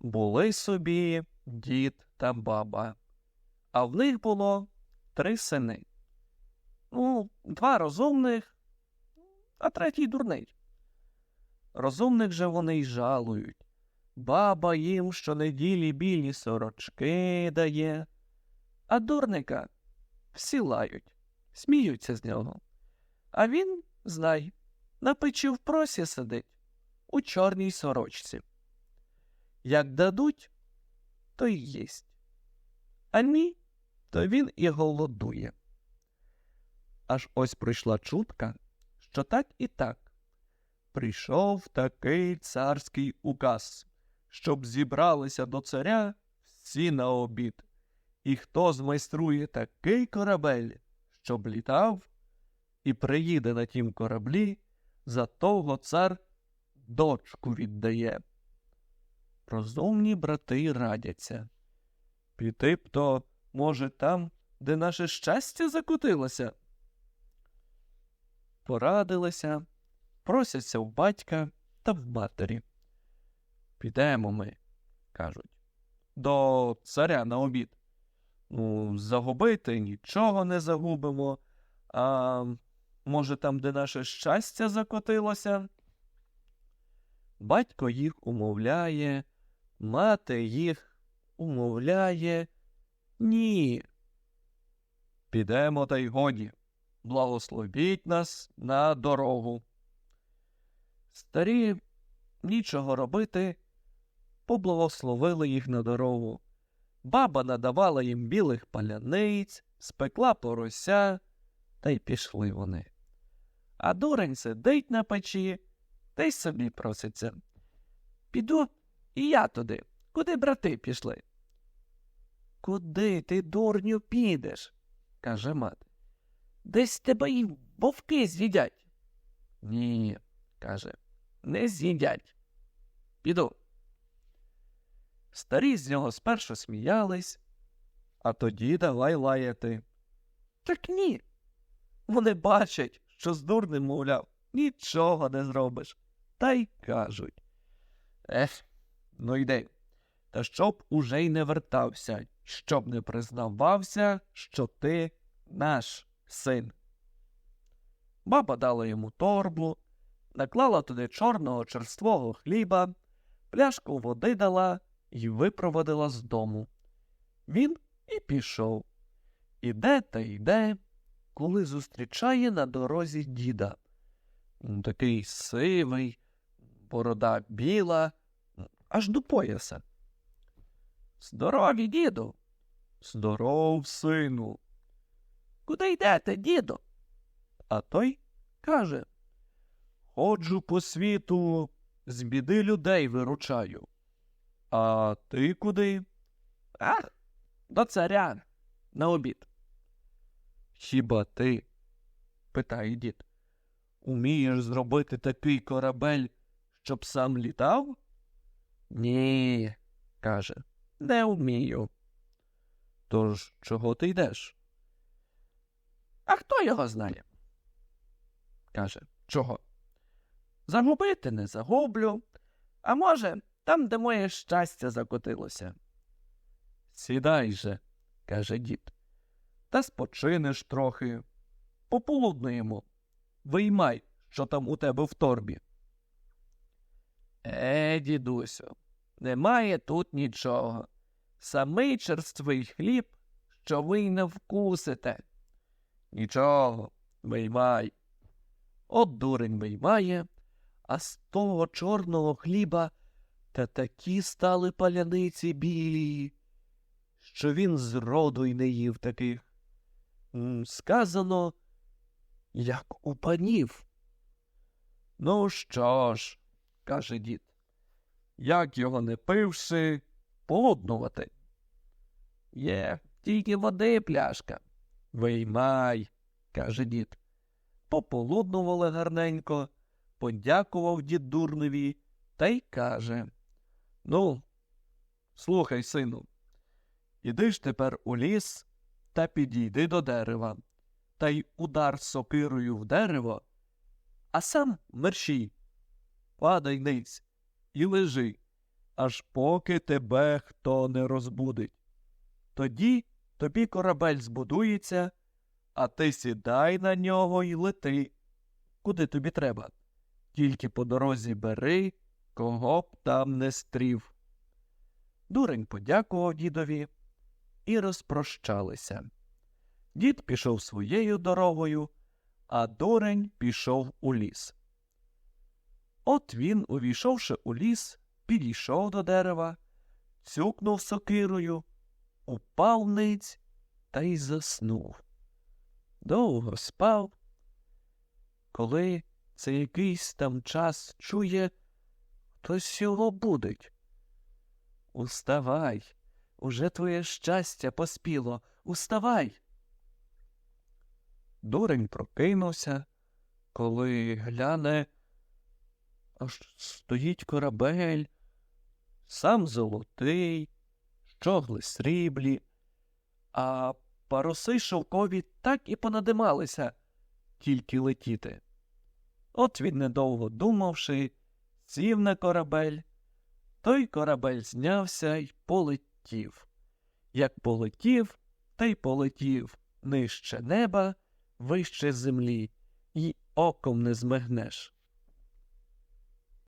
Були собі дід та баба, а в них було три сини. Ну, два розумних, а третій дурний. Розумних же вони й жалують. Баба їм щонеділі білі сорочки дає, а дурника всі лають, сміються з нього. А він, знай, на печі в просі сидить у чорній сорочці. Як дадуть, то й їсть. А ні, то він і голодує. Аж ось прийшла чутка, що так і так. Прийшов такий царський указ, щоб зібралися до царя всі на обід. І хто змайструє такий корабель, щоб літав, і приїде на тім кораблі, за того цар дочку віддає. Розумні брати радяться. Піти б то, може, там, де наше щастя закотилося. Порадилися, просяться в батька та в матері. Підемо ми, кажуть, до царя на обід. Ну, загубити нічого не загубимо, а може, там, де наше щастя закотилося? Батько їх умовляє, мати їх умовляє. Ні. Підемо та й годі. Благословіть нас на дорогу. Старі нічого робити, поблагословили їх на дорогу. Баба надавала їм білих паляниць, спекла порося, та й пішли вони. А дурень сидить на печі та й собі проситься. Піду і я туди, куди брати пішли. Куди ти, дурню, підеш? каже мати. Десь тебе і вовки з'їдять. Ні, каже, не з'їдять. Піду. Старі з нього спершу сміялись, а тоді давай лаяти. Так ні. Вони бачать, що з дурним, мовляв, нічого не зробиш. Та й кажуть. Ех, ну йди. Та щоб уже й не вертався, щоб не признавався, що ти наш син. Баба дала йому торбу, наклала туди чорного черствого хліба, пляшку води дала і випроводила з дому. Він і пішов. Іде та йде, коли зустрічає на дорозі діда. Такий сивий, борода біла, аж до пояса. Здорові, діду. Здоров, сину. Куди йдете, діду? А той каже Ходжу по світу, з біди людей виручаю. А ти куди? Ах, до царя на обід. Хіба ти? питає дід. Умієш зробити такий корабель, щоб сам літав? Ні, каже, не вмію. Тож чого ти йдеш? А хто його знає? каже, чого? Загубити не загублю, а може, там, де моє щастя закотилося. Сідай же, каже дід, та спочинеш трохи. Пополуднуємо. Виймай, що там у тебе в торбі. Е, дідусю, немає тут нічого. Самий черствий хліб, що ви й не вкусите. Нічого, виймай. От дурень виймає, а з того чорного хліба та такі стали паляниці білі, що він зроду й не їв таких. Сказано, як у панів. Ну що ж, каже дід, як його не пивши, полуднувати. Є, тільки води пляшка. Виймай, каже дід. Пополуднували гарненько, подякував дід дурневі та й каже Ну, слухай, сину, іди ж тепер у ліс та підійди до дерева, та й удар сокирою в дерево, а сам мерщій, падай ниць і лежи, аж поки тебе хто не розбудить. Тоді тобі корабель збудується, а ти сідай на нього і лети. Куди тобі треба? Тільки по дорозі бери, кого б там не стрів. Дурень подякував дідові і розпрощалися. Дід пішов своєю дорогою, а дурень пішов у ліс. От він, увійшовши у ліс, підійшов до дерева, цюкнув сокирою, упав ниць та й заснув. Довго спав, коли це якийсь там час чує, хтось його будить. Уставай, уже твоє щастя поспіло, уставай. Дурень прокинувся, коли гляне, аж стоїть корабель, сам золотий, щогли сріблі, а паруси шовкові так і понадималися, тільки летіти. От він, недовго думавши, сів на корабель. Той корабель знявся й полетів. Як полетів, та й полетів нижче неба, вище землі, й оком не змигнеш.